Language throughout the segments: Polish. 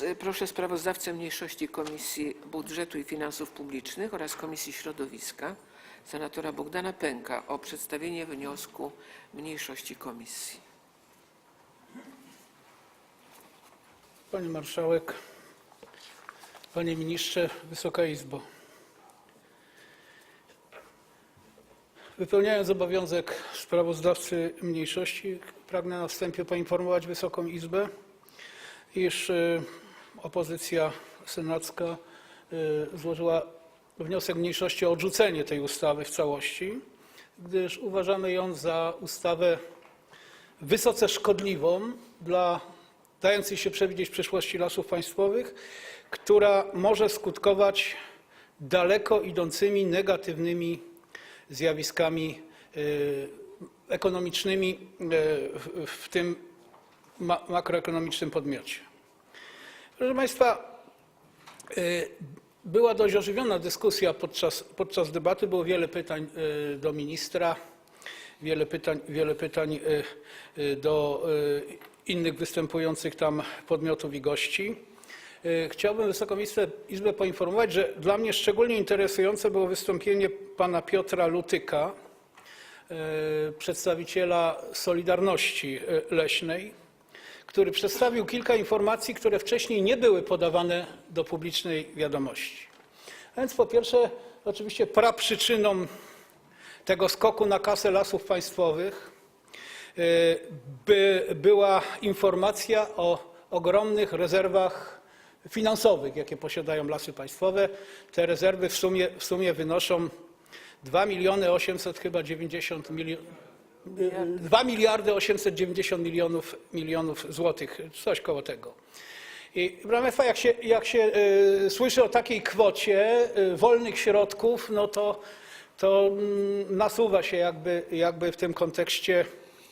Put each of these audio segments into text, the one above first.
Y, Proszę sprawozdawcę mniejszości Komisji Budżetu i Finansów Publicznych oraz Komisji Środowiska, senatora Bogdana Pęka o przedstawienie wniosku mniejszości komisji. Pani Marszałek, Panie Ministrze, Wysoka Izbo. Wypełniając obowiązek sprawozdawcy mniejszości, pragnę na wstępie poinformować Wysoką Izbę, iż y, opozycja senacka y, złożyła wniosek mniejszości o odrzucenie tej ustawy w całości, gdyż uważamy ją za ustawę wysoce szkodliwą dla dającej się przewidzieć przyszłości lasów państwowych, która może skutkować daleko idącymi negatywnymi zjawiskami y, ekonomicznymi y, w- tym ma- makroekonomicznym podmiocie. Proszę Państwa, y, była dość ożywiona dyskusja podczas, podczas debaty, było wiele pytań y, do ministra, wiele pytań, wiele pytań y, do innych występujących tam podmiotów i gości. Chciałbym Wysoką Izbę, Izbę poinformować, że dla mnie szczególnie interesujące było wystąpienie pana Piotra Lutyka, przedstawiciela Solidarności Leśnej, który przedstawił kilka informacji, które wcześniej nie były podawane do publicznej wiadomości. A więc po pierwsze, oczywiście praprzyczyną tego skoku na kasę lasów państwowych y, by, była informacja o ogromnych rezerwach finansowych, jakie posiadają lasy państwowe. Te rezerwy w sumie, w sumie wynoszą 2 miliony 800 chyba 90 milionów. 2 miliardy 890 milionów, milionów złotych, coś koło tego. I Państwa, jak się, jak się y, słyszy o takiej kwocie y, wolnych środków, no to, to mm, nasuwa się jakby, jakby w tym kontekście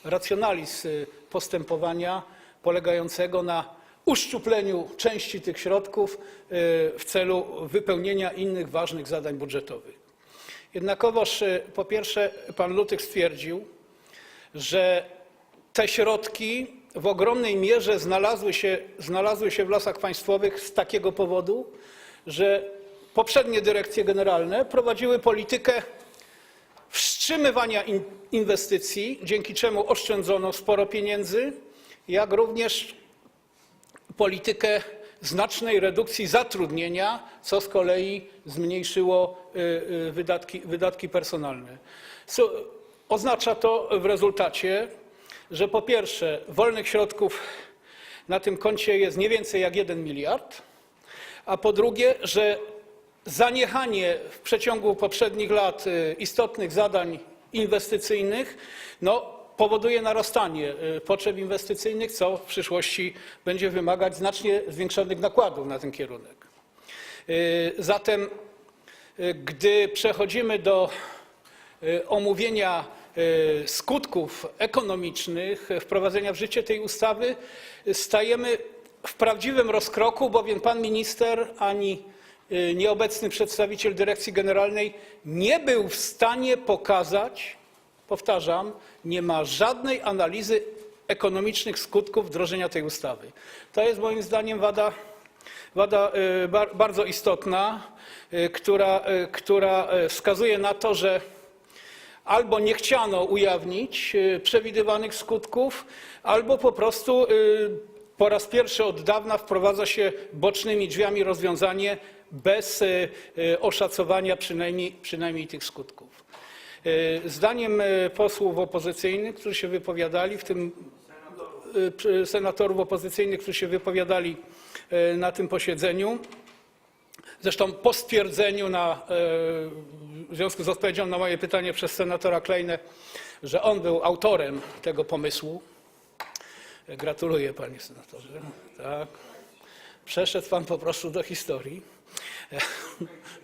racjonalizm y, postępowania polegającego na uszczupleniu części tych środków y, w celu wypełnienia innych ważnych zadań budżetowych. Jednakowoż y, po pierwsze pan Lutyk stwierdził, że te środki w ogromnej mierze znalazły się, znalazły się w lasach państwowych z takiego powodu, że poprzednie dyrekcje generalne prowadziły politykę wstrzymywania in- inwestycji, dzięki czemu oszczędzono sporo pieniędzy, jak również politykę znacznej redukcji zatrudnienia, co z kolei zmniejszyło y, y, wydatki, wydatki personalne. Co oznacza to w rezultacie, że po pierwsze wolnych środków na tym koncie jest nie więcej jak 1 miliard, a po drugie, że zaniechanie w przeciągu poprzednich lat y, istotnych zadań inwestycyjnych no, powoduje narastanie y, potrzeb inwestycyjnych, co w przyszłości będzie wymagać znacznie zwiększonych nakładów na ten kierunek. Y, Zatem, gdy przechodzimy do omówienia skutków ekonomicznych wprowadzenia w życie tej ustawy, y, stajemy w prawdziwym rozkroku, bowiem pan minister ani y, nieobecny przedstawiciel dyrekcji generalnej nie był w stanie pokazać, powtarzam, nie ma żadnej analizy ekonomicznych skutków wdrożenia tej ustawy. To jest moim zdaniem wada, wada y, bar- bardzo istotna, y, która, y, która y, wskazuje na to, że albo nie chciano ujawnić y, przewidywanych skutków, albo po prostu y, po raz pierwszy od dawna wprowadza się bocznymi drzwiami rozwiązanie bez y, oszacowania przynajmniej, przynajmniej tych skutków. Zdaniem posłów opozycyjnych, którzy się wypowiadali, w tym senatorów opozycyjnych, którzy się wypowiadali na tym posiedzeniu, Zresztą po stwierdzeniu na, e, w związku z odpowiedzią na moje pytanie przez senatora Kleinę, że on był autorem tego pomysłu. Gratuluję panie senatorze. Tak. Przeszedł pan po prostu do historii.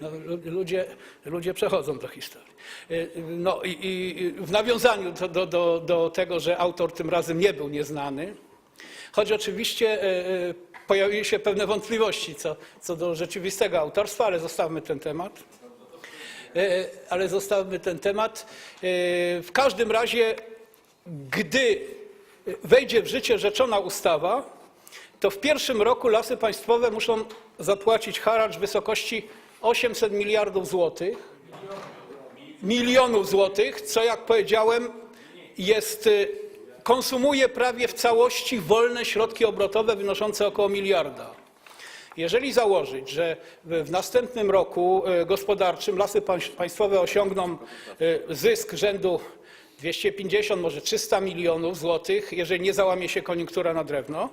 No, lu- ludzie, ludzie przechodzą do historii. E, No i, i w nawiązaniu do, do, do tego, że autor tym razem nie był nieznany, Choć oczywiście e, e, pojawiły się pewne wątpliwości co, co do rzeczywistego autorstwa, ale zostawmy ten temat. E, Ale zostawmy ten temat. W każdym razie, gdy wejdzie w życie rzeczona ustawa, to w pierwszym roku lasy państwowe muszą zapłacić haracz w wysokości 800 miliardów złotych, milionów złotych, co jak powiedziałem jest, konsumuje prawie w całości wolne środki obrotowe wynoszące około miliarda. Jeżeli założyć, że w następnym roku e, gospodarczym lasy pań- państwowe osiągną e, zysk rzędu 250, może 300 milionów złotych, jeżeli nie załamie się koniunktura na drewno,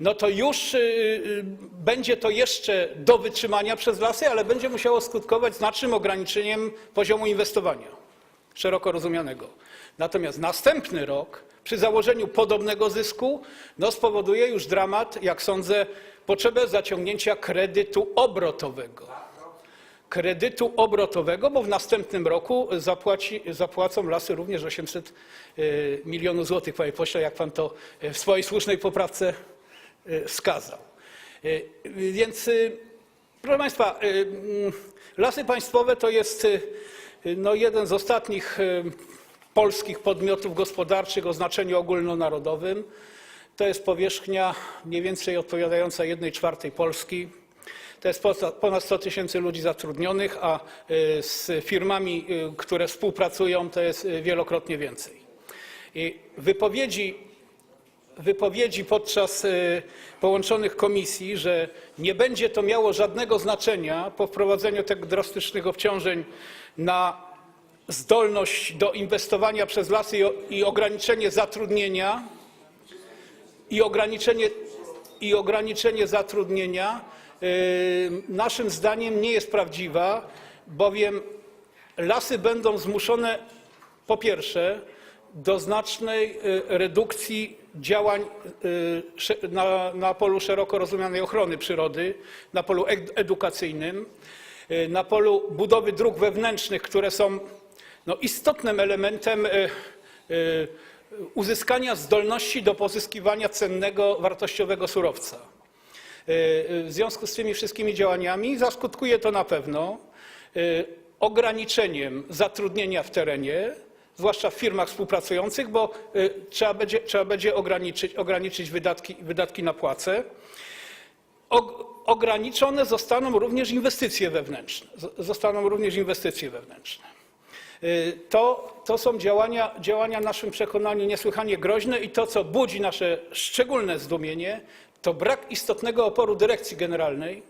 no to już y, będzie to jeszcze do wytrzymania przez lasy, ale będzie musiało skutkować znacznym ograniczeniem poziomu inwestowania szeroko rozumianego. Natomiast następny rok przy założeniu podobnego zysku no spowoduje już dramat, jak sądzę, potrzebę zaciągnięcia kredytu obrotowego. Kredytu obrotowego, bo w następnym roku zapłaci, zapłacą lasy również 800 y, milionów złotych, panie pośle, jak pan to y, w swojej słusznej poprawce y, wskazał. Więc Proszę Państwa, mm, lasy państwowe to jest no, jeden z ostatnich polskich podmiotów gospodarczych o znaczeniu ogólnonarodowym. To jest powierzchnia mniej więcej odpowiadająca jednej czwartej Polski. To jest ponad 100 tysięcy ludzi zatrudnionych, a y, z firmami, y, które współpracują, to jest y, wielokrotnie więcej. I wypowiedzi wypowiedzi podczas połączonych komisji, że nie będzie to miało żadnego znaczenia po wprowadzeniu tych drastycznych obciążeń na zdolność do inwestowania przez lasy i, ograniczenie zatrudnienia i ograniczenie, i ograniczenie zatrudnienia y, naszym zdaniem nie jest prawdziwa, bowiem lasy będą zmuszone po pierwsze do znacznej y, redukcji działań y, sze- na, na polu szeroko rozumianej ochrony przyrody, na polu ed- edukacyjnym, na polu budowy dróg wewnętrznych, które są no, istotnym elementem y, y, uzyskania zdolności do pozyskiwania cennego, wartościowego surowca. Y, W związku z tymi wszystkimi działaniami zaskutkuje to na pewno ograniczeniem zatrudnienia w terenie, zwłaszcza w firmach współpracujących, bo trzeba będzie, trzeba będzie ograniczyć, ograniczyć wydatki, wydatki na płace. Og- Ograniczone zostaną również inwestycje wewnętrzne. Zostaną również inwestycje wewnętrzne. Y, To, to są działania, działania w naszym przekonaniu niesłychanie groźne i to, co budzi nasze szczególne zdumienie, to brak istotnego oporu dyrekcji generalnej,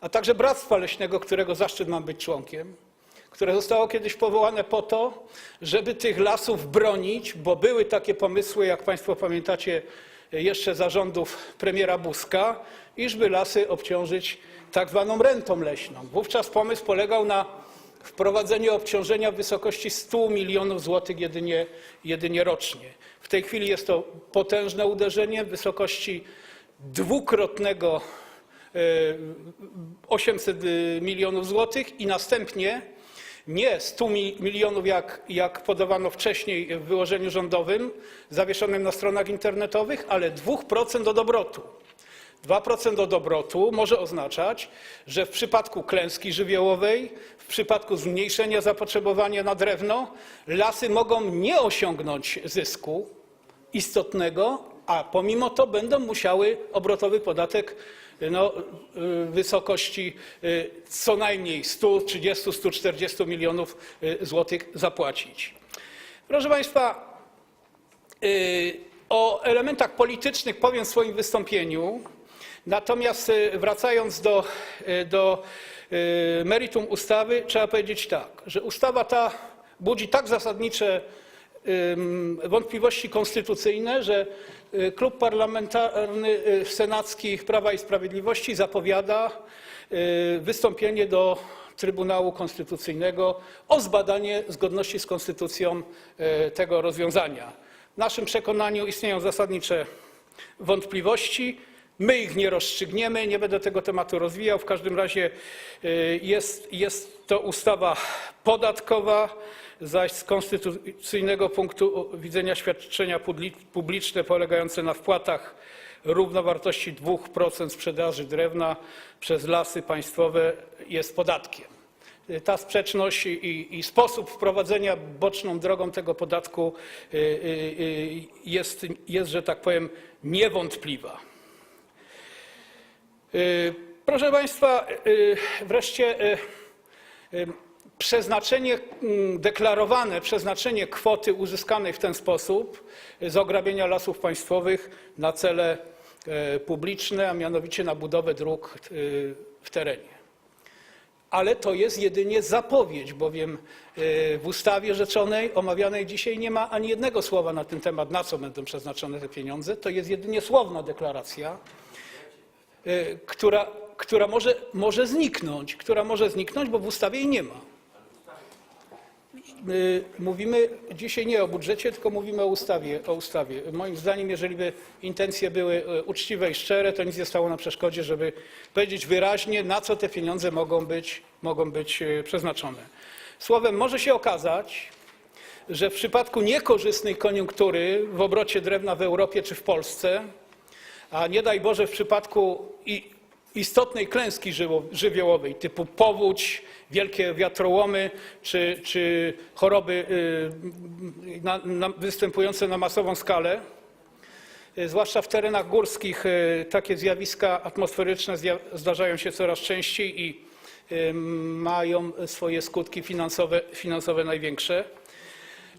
a także Bractwa Leśnego, którego zaszczyt mam być członkiem, które zostało kiedyś powołane po to, żeby tych lasów bronić, bo były takie pomysły, jak Państwo pamiętacie, jeszcze zarządów premiera Buzka, iżby lasy obciążyć tak zwaną rentą leśną. Wówczas pomysł polegał na wprowadzeniu obciążenia w wysokości 100 milionów złotych jedynie, jedynie rocznie. W tej chwili jest to potężne uderzenie w wysokości dwukrotnego e, 800 milionów złotych i następnie nie 100 mi- milionów, jak, jak podawano wcześniej w wyłożeniu rządowym zawieszonym na stronach internetowych, ale 2% od obrotu. 2% od obrotu może oznaczać, że w przypadku klęski żywiołowej, w przypadku zmniejszenia zapotrzebowania na drewno, lasy mogą nie osiągnąć zysku istotnego, a pomimo to będą musiały obrotowy podatek no, y, wysokości y, co najmniej 130-140 milionów y, złotych zapłacić. Proszę Państwa, o elementach politycznych powiem w swoim wystąpieniu. Natomiast y, wracając do, y, do y, meritum ustawy, trzeba powiedzieć tak, że ustawa ta budzi tak zasadnicze wątpliwości konstytucyjne, że Klub Parlamentarny Senacki Prawa i Sprawiedliwości zapowiada wystąpienie do Trybunału Konstytucyjnego o zbadanie zgodności z konstytucją tego rozwiązania. W naszym przekonaniu istnieją zasadnicze wątpliwości. My ich nie rozstrzygniemy, nie będę tego tematu rozwijał. W każdym razie y, jest, jest to ustawa podatkowa, zaś z konstytucyjnego punktu widzenia świadczenia publi- publiczne polegające na wpłatach równowartości 2% sprzedaży drewna przez lasy państwowe jest podatkiem. Y, Ta sprzeczność i- i, sposób wprowadzenia boczną drogą tego podatku y, jest, jest, że tak powiem, niewątpliwa. Y, Proszę Państwa, y, wreszcie y, y, przeznaczenie, mm, deklarowane przeznaczenie kwoty uzyskanej w ten sposób z ograbienia lasów państwowych na cele publiczne, a mianowicie na budowę dróg w terenie. Ale to jest jedynie zapowiedź, bowiem w ustawie rzeczonej, omawianej dzisiaj, nie ma ani jednego słowa na ten temat, na co będą przeznaczone te pieniądze. To jest jedynie słowna deklaracja, która, która może, może zniknąć, która może zniknąć, bo w ustawie jej nie ma. Y, Mówimy dzisiaj nie o budżecie, tylko mówimy o ustawie, o ustawie. Moim zdaniem, jeżeli by intencje były y, uczciwe i szczere, to nic nie stało na przeszkodzie, żeby powiedzieć wyraźnie, na co te pieniądze mogą być, mogą być y, przeznaczone. Słowem, może się okazać, że w przypadku niekorzystnej koniunktury w obrocie drewna w Europie czy w Polsce, a nie daj Boże w przypadku istotnej klęski żywiołowej typu powódź, wielkie wiatrołomy czy, czy choroby y, na, na, występujące na masową skalę, y, zwłaszcza w terenach górskich y, takie zjawiska atmosferyczne zdarzają się coraz częściej i mają swoje skutki finansowe, finansowe największe.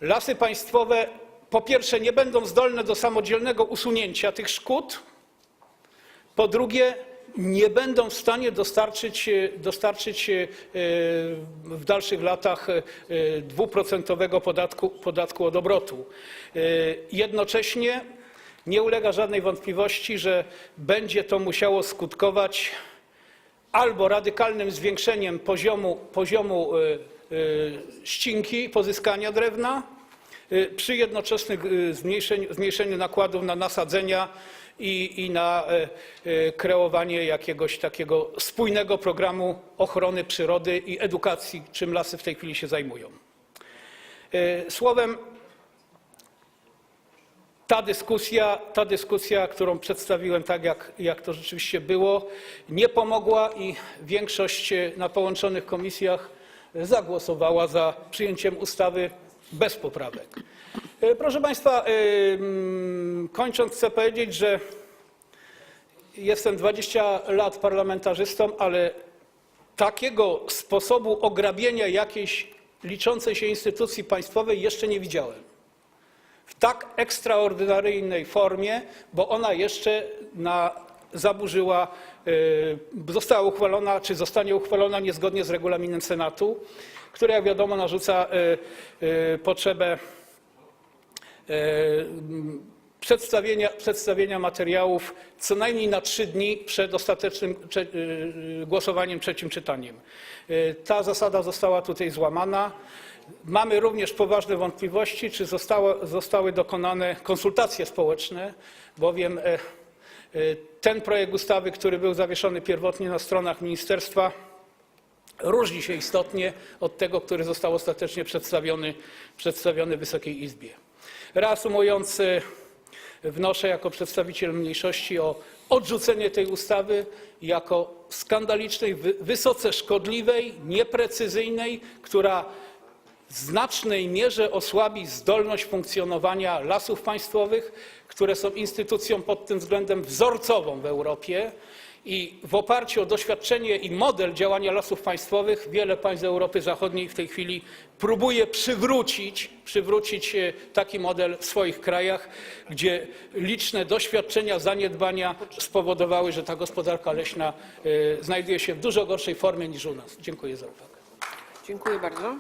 Lasy państwowe po pierwsze nie będą zdolne do samodzielnego usunięcia tych szkód, po drugie nie będą w stanie dostarczyć, e, dostarczyć e, w dalszych latach e, dwuprocentowego podatku, podatku od obrotu. E, Jednocześnie nie ulega żadnej wątpliwości, że będzie to musiało skutkować albo radykalnym zwiększeniem poziomu, poziomu e, e, ścinki, pozyskania drewna, e, przy jednoczesnym e, zmniejszeniu, nakładów na nasadzenia i, i na e, e, kreowanie jakiegoś takiego spójnego programu ochrony przyrody i edukacji, czym lasy w tej chwili się zajmują. E, Słowem, ta dyskusja, ta dyskusja, którą przedstawiłem tak, jak, jak to rzeczywiście było, nie pomogła i większość e, na połączonych komisjach zagłosowała za przyjęciem ustawy bez poprawek. E, Proszę Państwa, e, mm, kończąc chcę powiedzieć, że jestem 20 lat parlamentarzystą, ale takiego sposobu ograbienia jakiejś liczącej się instytucji państwowej jeszcze nie widziałem w tak ekstraordynaryjnej formie, bo ona jeszcze na, zaburzyła, została uchwalona, czy zostanie uchwalona niezgodnie z regulaminem Senatu, który jak wiadomo narzuca y, y, potrzebę y, przedstawienia, przedstawienia materiałów co najmniej na trzy dni przed ostatecznym y, głosowaniem trzecim czytaniem. Y, Ta zasada została tutaj złamana. Mamy również poważne wątpliwości, czy zostało, zostały dokonane konsultacje społeczne, bowiem e, ten projekt ustawy, który był zawieszony pierwotnie na stronach ministerstwa, różni się istotnie od tego, który został ostatecznie przedstawiony, przedstawiony Wysokiej Izbie. Reasumując, e, wnoszę jako przedstawiciel mniejszości o odrzucenie tej ustawy jako skandalicznej, wy- wysoce szkodliwej, nieprecyzyjnej, która w znacznej mierze osłabi zdolność funkcjonowania lasów państwowych, które są instytucją pod tym względem wzorcową w Europie. I w oparciu o doświadczenie i model działania lasów państwowych wiele państw Europy Zachodniej w tej chwili próbuje przywrócić, przywrócić e, taki model w swoich krajach, gdzie liczne doświadczenia, zaniedbania spowodowały, że ta gospodarka leśna e, znajduje się w dużo gorszej formie niż u nas. Dziękuję za uwagę. Dziękuję bardzo.